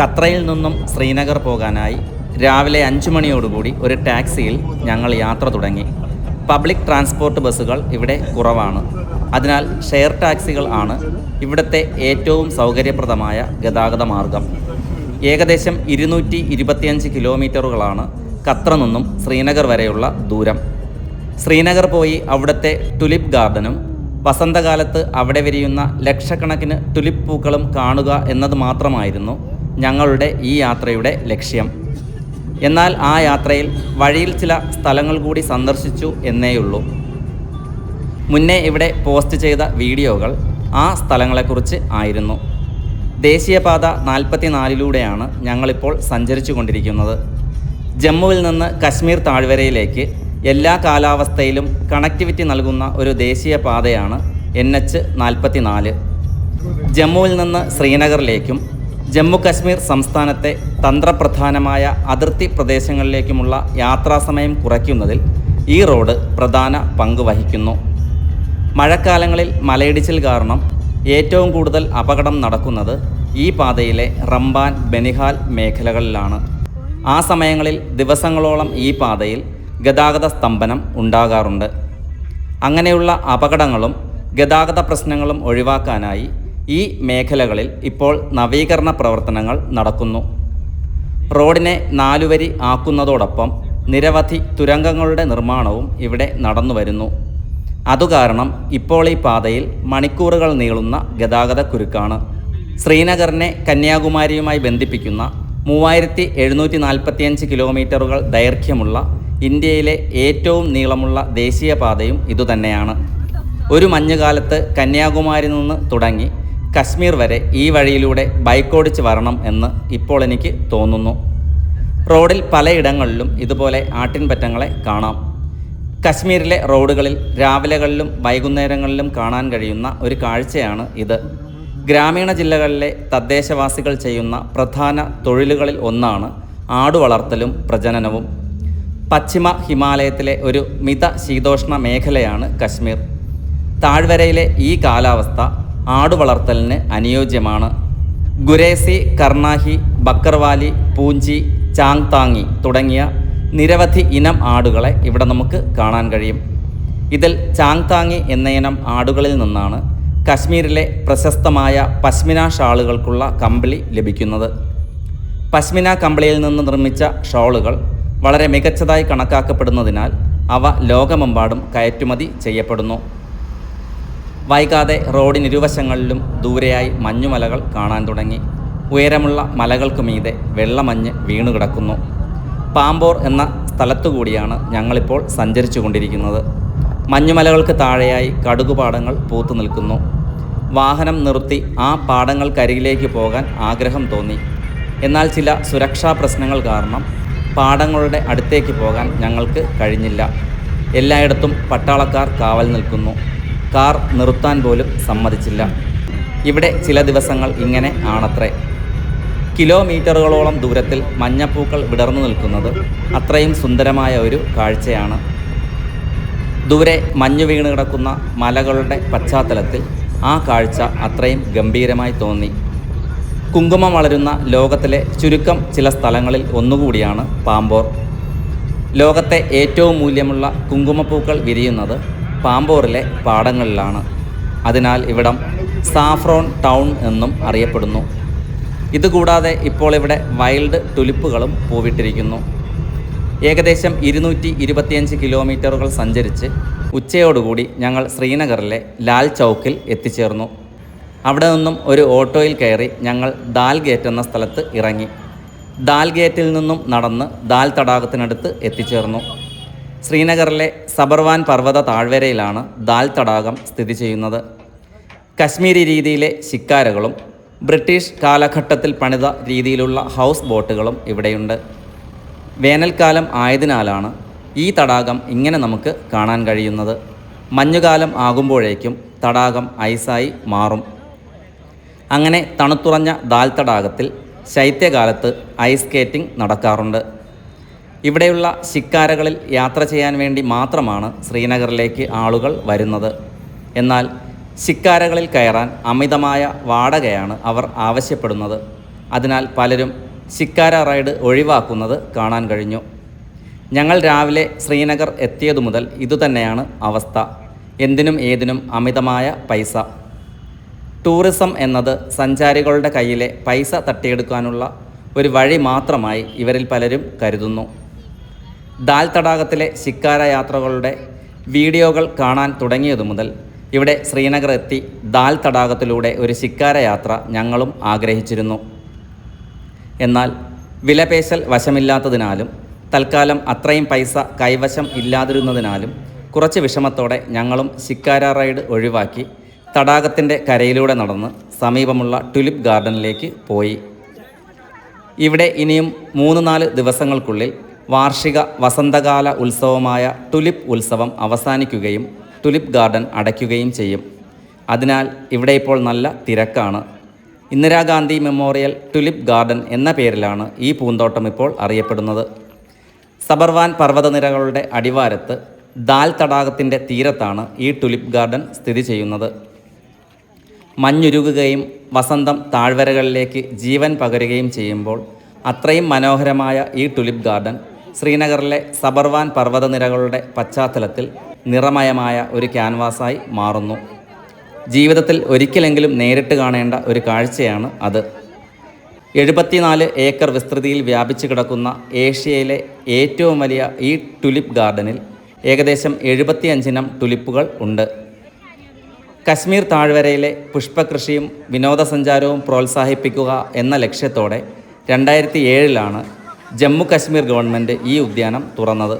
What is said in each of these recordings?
ഖത്രയിൽ നിന്നും ശ്രീനഗർ പോകാനായി രാവിലെ അഞ്ചു മണിയോടുകൂടി ഒരു ടാക്സിയിൽ ഞങ്ങൾ യാത്ര തുടങ്ങി. പബ്ലിക് ട്രാൻസ്പോർട്ട് ബസ്സുകൾ ഇവിടെ കുറവാണ്. അതിനാൽ ഷെയർ ടാക്സികൾ ആണ് ഇവിടുത്തെ ഏറ്റവും സൗകര്യപ്രദമായ ഗതാഗത മാർഗം. ഏകദേശം ഇരുന്നൂറ്റി ഇരുപത്തിയഞ്ച് കിലോമീറ്ററുകളാണ് ഖത്ര നിന്നും ശ്രീനഗർ വരെയുള്ള ദൂരം. ശ്രീനഗർ പോയി അവിടുത്തെ ടുലിപ്പ് ഗാർഡനും വസന്തകാലത്ത് അവിടെ വിരിയുന്ന ലക്ഷക്കണക്കിന് ടുലിപ്പ് പൂക്കളും കാണുക എന്നത് മാത്രമായിരുന്നു ഞങ്ങളുടെ ഈ യാത്രയുടെ ലക്ഷ്യം. എന്നാൽ ആ യാത്രയിൽ വഴിയിൽ ചില സ്ഥലങ്ങൾ കൂടി സന്ദർശിച്ചു എന്നേയുള്ളൂ. മുന്നേ ഇവിടെ പോസ്റ്റ് ചെയ്ത വീഡിയോകൾ ആ സ്ഥലങ്ങളെക്കുറിച്ച് ആയിരുന്നു. ദേശീയപാത നാൽപ്പത്തിനാലിലൂടെയാണ് ഞങ്ങളിപ്പോൾ സഞ്ചരിച്ചു കൊണ്ടിരിക്കുന്നത് ജമ്മുവിൽ നിന്ന് കശ്മീർ താഴ്വരയിലേക്ക് എല്ലാ കാലാവസ്ഥയിലും കണക്ടിവിറ്റി നൽകുന്ന ഒരു ദേശീയ പാതയാണ് എൻ എച്ച് നാൽപ്പത്തിനാല്. ജമ്മുവിൽ നിന്ന് ശ്രീനഗറിലേക്കും ജമ്മു കാശ്മീർ സംസ്ഥാനത്തെ തന്ത്രപ്രധാനമായ അതിർത്തി പ്രദേശങ്ങളിലേക്കുമുള്ള യാത്രാസമയം കുറയ്ക്കുന്നതിൽ ഈ റോഡ് പ്രധാന പങ്ക് വഹിക്കുന്നു. മഴക്കാലങ്ങളിൽ മലയിടിച്ചിൽ കാരണം ഏറ്റവും കൂടുതൽ അപകടം നടക്കുന്നത് ഈ പാതയിലെ റംബാൻ ബനിഹാൽ മേഖലകളിലാണ്. ആ സമയങ്ങളിൽ ദിവസങ്ങളോളം ഈ പാതയിൽ ഗതാഗത സ്തംഭനം ഉണ്ടാകാറുണ്ട്. അങ്ങനെയുള്ള അപകടങ്ങളും ഗതാഗത പ്രശ്നങ്ങളും ഒഴിവാക്കാനായി ഈ മേഖലകളിൽ ഇപ്പോൾ നവീകരണ പ്രവർത്തനങ്ങൾ നടക്കുന്നു. റോഡിനെ നാലുവരി ആക്കുന്നതോടൊപ്പം നിരവധി തുരങ്കങ്ങളുടെ നിർമ്മാണവും ഇവിടെ നടന്നു വരുന്നു. അതുകാരണം ഇപ്പോൾ ഈ പാതയിൽ മണിക്കൂറുകൾ നീളുന്ന ഗതാഗത കുരുക്കാണ്. ശ്രീനഗറിനെ കന്യാകുമാരിയുമായി ബന്ധിപ്പിക്കുന്ന മൂവായിരത്തി എഴുന്നൂറ്റി നാൽപ്പത്തിയഞ്ച് കിലോമീറ്ററുകൾ ദൈർഘ്യമുള്ള ഇന്ത്യയിലെ ഏറ്റവും നീളമുള്ള ദേശീയപാതയും ഇതുതന്നെയാണ്. ഒരു മഞ്ഞുകാലത്ത് കന്യാകുമാരി നിന്ന് തുടങ്ങി കശ്മീർ വരെ ഈ വഴിയിലൂടെ ബൈക്കോടിച്ച് വരണം എന്ന് ഇപ്പോൾ എനിക്ക് തോന്നുന്നു. റോഡിൽ പലയിടങ്ങളിലും ഇതുപോലെ ആട്ടിൻപറ്റങ്ങളെ കാണാം. കശ്മീരിലെ റോഡുകളിൽ രാവിലെകളിലും വൈകുന്നേരങ്ങളിലും കാണാൻ കഴിയുന്ന ഒരു കാഴ്ചയാണ് ഇത്. ഗ്രാമീണ ജില്ലകളിലെ തദ്ദേശവാസികൾ ചെയ്യുന്ന പ്രധാന തൊഴിലുകളിൽ ഒന്നാണ് ആടുവളർത്തലും പ്രജനനവും. പശ്ചിമ ഹിമാലയത്തിലെ ഒരു മിത ശീതോഷ്ണ മേഖലയാണ് കശ്മീർ. താഴ്വരയിലെ ഈ കാലാവസ്ഥ ആടുവളർത്തലിന് അനുയോജ്യമാണ്. ഗുരേസി കർണാഹി ബക്കർവാലി പൂഞ്ചി ചാങ്താങ്ങി തുടങ്ങിയ നിരവധി ഇനം ആടുകളെ ഇവിടെ നമുക്ക് കാണാൻ കഴിയും. ഇതിൽ ചാങ്താങ്ങി എന്ന ഇനം ആടുകളിൽ നിന്നാണ് കശ്മീരിലെ പ്രശസ്തമായ പശ്മിന ഷാളുകൾക്കുള്ള കമ്പിളി ലഭിക്കുന്നത്. പശ്മിന കമ്പിളിയിൽ നിന്ന് നിർമ്മിച്ച ഷോളുകൾ വളരെ മികച്ചതായി കണക്കാക്കപ്പെടുന്നതിനാൽ അവ ലോകമെമ്പാടും കയറ്റുമതി ചെയ്യപ്പെടുന്നു. വൈകാതെ റോഡിനിരുവശങ്ങളിലും ദൂരെയായി മഞ്ഞുമലകൾ കാണാൻ തുടങ്ങി. ഉയരമുള്ള മലകൾക്ക് മീതെ വെള്ളമഞ്ഞ് വീണുകിടക്കുന്നു. പാമ്പോർ എന്ന സ്ഥലത്തുകൂടിയാണ് ഞങ്ങളിപ്പോൾ സഞ്ചരിച്ചു കൊണ്ടിരിക്കുന്നത് മഞ്ഞുമലകൾക്ക് താഴെയായി കടുകുപാടങ്ങൾ പൂത്തു നിൽക്കുന്നു. വാഹനം നിർത്തി ആ പാടങ്ങൾക്കരികിലേക്ക് പോകാൻ ആഗ്രഹം തോന്നി. എന്നാൽ ചില സുരക്ഷാ പ്രശ്നങ്ങൾ കാരണം പാടങ്ങളുടെ അടുത്തേക്ക് പോകാൻ ഞങ്ങൾക്ക് കഴിഞ്ഞില്ല. എല്ലായിടത്തും പട്ടാളക്കാർ കാവൽ നിൽക്കുന്നു. കാർ നിർത്താൻ പോലും സമ്മതിച്ചില്ല. ഇവിടെ ചില ദിവസങ്ങൾ ഇങ്ങനെ ആണത്രേ. കിലോമീറ്ററുകളോളം ദൂരത്തിൽ മഞ്ഞപ്പൂക്കൾ വിടർന്നു നിൽക്കുന്നത് അത്രയും സുന്ദരമായ ഒരു കാഴ്ചയാണ്. ദൂരെ മഞ്ഞു വീണ് കിടക്കുന്ന മലകളുടെ പശ്ചാത്തലത്തിൽ ആ കാഴ്ച അത്രയും ഗംഭീരമായി തോന്നി. കുങ്കുമം വളരുന്ന ലോകത്തിലെ ചുരുക്കം ചില സ്ഥലങ്ങളിൽ ഒന്നുകൂടിയാണ് പാമ്പോർ. ലോകത്തെ ഏറ്റവും മൂല്യമുള്ള കുങ്കുമപ്പൂക്കൾ വിരിയുന്നത് പാമ്പോറിലെ പാടങ്ങളിലാണ്. അതിനാൽ ഇവിടം സാഫ്രോൺ ടൗൺ എന്നും അറിയപ്പെടുന്നു. ഇതുകൂടാതെ ഇപ്പോൾ ഇവിടെ വൈൽഡ് ടുലിപ്പുകളും പൂവിട്ടിരിക്കുന്നു. ഏകദേശം ഇരുന്നൂറ്റി ഇരുപത്തിയഞ്ച് കിലോമീറ്ററുകൾ സഞ്ചരിച്ച് ഉച്ചയോടുകൂടി ഞങ്ങൾ ശ്രീനഗറിലെ ലാൽ ചൗക്കിൽ എത്തിച്ചേർന്നു. അവിടെ നിന്നും ഒരു ഓട്ടോയിൽ കയറി ഞങ്ങൾ ദാൽ ഗേറ്റ് എന്ന സ്ഥലത്ത് ഇറങ്ങി. ദാൽ ഗേറ്റിൽ നിന്നും നടന്ന് ദാൽ തടാകത്തിനടുത്ത് എത്തിച്ചേർന്നു. ശ്രീനഗറിലെ സബർവാൻ പർവത താഴ്വരയിലാണ് ദാൽ തടാകം സ്ഥിതി ചെയ്യുന്നത്. കശ്മീരി രീതിയിലെ ശിക്കാരകളും ബ്രിട്ടീഷ് കാലഘട്ടത്തിൽ പണിത രീതിയിലുള്ള ഹൗസ് ബോട്ടുകളും ഇവിടെയുണ്ട്. വേനൽക്കാലം ആയതിനാലാണ് ഈ തടാകം ഇങ്ങനെ നമുക്ക് കാണാൻ കഴിയുന്നത്. മഞ്ഞുകാലം ആകുമ്പോഴേക്കും തടാകം ഐസായി മാറും. അങ്ങനെ തണുത്തുറഞ്ഞ ദാൽ തടാകത്തിൽ ശൈത്യകാലത്ത് ഐസ് സ്കേറ്റിംഗ് നടക്കാറുണ്ട്. ഇവിടെയുള്ള ശിക്കാരകളിൽ യാത്ര ചെയ്യാൻ വേണ്ടി മാത്രമാണ് ശ്രീനഗറിലേക്ക് ആളുകൾ വരുന്നത്. എന്നാൽ ശിക്കാരകളിൽ കയറാൻ അമിതമായ വാടകയാണ് അവർ ആവശ്യപ്പെടുന്നത്. അതിനാൽ പലരും ശിക്കാര റൈഡ് ഒഴിവാക്കുന്നത് കാണാൻ കഴിഞ്ഞു. ഞങ്ങൾ രാവിലെ ശ്രീനഗർ എത്തിയതു മുതൽ ഇതുതന്നെയാണ് അവസ്ഥ. എന്തിനും ഏതിനും അമിതമായ പൈസ. ടൂറിസം എന്നത് സഞ്ചാരികളുടെ കയ്യിലെ പൈസ തട്ടിയെടുക്കാനുള്ള ഒരു വഴി മാത്രമായി ഇവരിൽ പലരും കരുതുന്നു. ദാൽ തടാകത്തിലെ ശിക്കാര യാത്രകളുടെ വീഡിയോകൾ കാണാൻ തുടങ്ങിയതു മുതൽ ഇവിടെ ശ്രീനഗർ എത്തി ദാൽ തടാകത്തിലൂടെ ഒരു ശിക്കാര യാത്ര ഞങ്ങളും ആഗ്രഹിച്ചിരുന്നു. എന്നാൽ വിലപേശൽ വശമില്ലാത്തതിനാലും തൽക്കാലം അത്രയും പൈസ കൈവശം ഇല്ലാതിരുന്നതിനാലും കുറച്ച് വിഷമത്തോടെ ഞങ്ങളും ശിക്കാര റൈഡ് ഒഴിവാക്കി തടാകത്തിന്റെ കരയിലൂടെ നടന്ന് സമീപമുള്ള ട്യുലിപ്പ് ഗാർഡനിലേക്ക് പോയി. ഇവിടെ ഇനിയും മൂന്ന് നാല് ദിവസങ്ങൾക്കുള്ളിൽ വാർഷിക വസന്തകാല ഉത്സവമായ ടുലിപ്പ് ഉത്സവം അവസാനിക്കുകയും ടുലിപ്പ് ഗാർഡൻ അടയ്ക്കുകയും ചെയ്യും. അതിനാൽ ഇവിടെ ഇപ്പോൾ നല്ല തിരക്കാണ്. ഇന്ദിരാഗാന്ധി മെമ്മോറിയൽ ടുലിപ്പ് ഗാർഡൻ എന്ന പേരിലാണ് ഈ പൂന്തോട്ടം ഇപ്പോൾ അറിയപ്പെടുന്നത്. സബർവാൻ പർവതനിരകളുടെ അടിവാരത്ത് ദാൽ തടാകത്തിന്റെ തീരത്താണ് ഈ ടുലിപ്പ് ഗാർഡൻ സ്ഥിതി ചെയ്യുന്നത്. മഞ്ഞുരുകുകയും വസന്തം താഴ്വരകളിലേക്ക് ജീവൻ പകരുകയും ചെയ്യുമ്പോൾ അത്രയും മനോഹരമായ ഈ ടുലിപ്പ് ഗാർഡൻ ശ്രീനഗറിലെ സബർവാൻ പർവതനിരകളുടെ പശ്ചാത്തലത്തിൽ നിറമയമായ ഒരു ക്യാൻവാസായി മാറുന്നു. ജീവിതത്തിൽ ഒരിക്കലെങ്കിലും നേരിട്ട് കാണേണ്ട ഒരു കാഴ്ചയാണ് അത്. എഴുപത്തിനാല് ഏക്കർ വിസ്തൃതിയിൽ വ്യാപിച്ചു കിടക്കുന്ന ഏഷ്യയിലെ ഏറ്റവും വലിയ ഈ ടുലിപ്പ് ഗാർഡനിൽ ഏകദേശം എഴുപത്തിയഞ്ചിനം ടുലിപ്പുകൾ ഉണ്ട്. കശ്മീർ താഴ്വരയിലെ പുഷ്പകൃഷിയും വിനോദസഞ്ചാരവും പ്രോത്സാഹിപ്പിക്കുക എന്ന ലക്ഷ്യത്തോടെ രണ്ടായിരത്തി ഏഴിലാണ് ജമ്മു കശ്മീർ ഗവൺമെന്റ് ഈ ഉദ്യാനം തുറന്നത്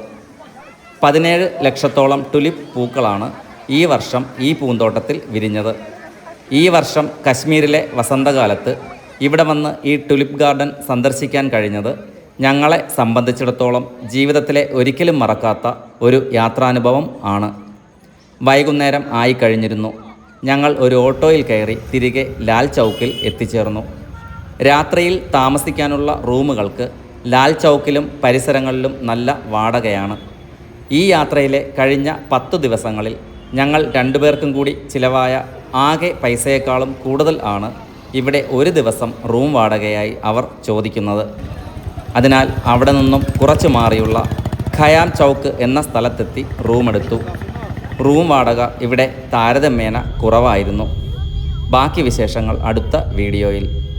പതിനേഴ് ലക്ഷത്തോളം ടുലിപ്പ് പൂക്കളാണ് ഈ വർഷം ഈ പൂന്തോട്ടത്തിൽ വിരിഞ്ഞത്. ഈ വർഷം കശ്മീരിലെ വസന്തകാലത്ത് ഇവിടെ വന്ന് ഈ ടുലിപ്പ് ഗാർഡൻ സന്ദർശിക്കാൻ കഴിഞ്ഞത് ഞങ്ങളെ സംബന്ധിച്ചിടത്തോളം ജീവിതത്തിലെ ഒരിക്കലും മറക്കാത്ത ഒരു യാത്രാനുഭവം ആണ്. വൈകുന്നേരം ആയിക്കഴിഞ്ഞിരുന്നു ഞങ്ങൾ ഒരു ഓട്ടോയിൽ കയറി തിരികെ ലാൽ ചൗക്കിൽ എത്തിച്ചേർന്നു. രാത്രിയിൽ താമസിക്കാനുള്ള റൂമുകൾക്ക് ലാൽ ചൗക്കിലും പരിസരങ്ങളിലും നല്ല വാടകയാണ്. ഈ യാത്രയിലെ കഴിഞ്ഞ പത്തു ദിവസങ്ങളിൽ ഞങ്ങൾ രണ്ടുപേർക്കും കൂടി ചിലവായ ആകെ പൈസയേക്കാളും കൂടുതൽ ആണ് ഇവിടെ ഒരു ദിവസം റൂം വാടകയായി അവർ ചോദിക്കുന്നത്. അതിനാൽ അവിടെ നിന്നും കുറച്ച് മാറിയുള്ള ഖയാം ചൗക്ക് എന്ന സ്ഥലത്തെത്തി റൂമെടുത്തു റൂം വാടക ഇവിടെ താരതമ്യേന കുറവായിരുന്നു. ബാക്കി വിശേഷങ്ങൾ അടുത്ത വീഡിയോയിൽ.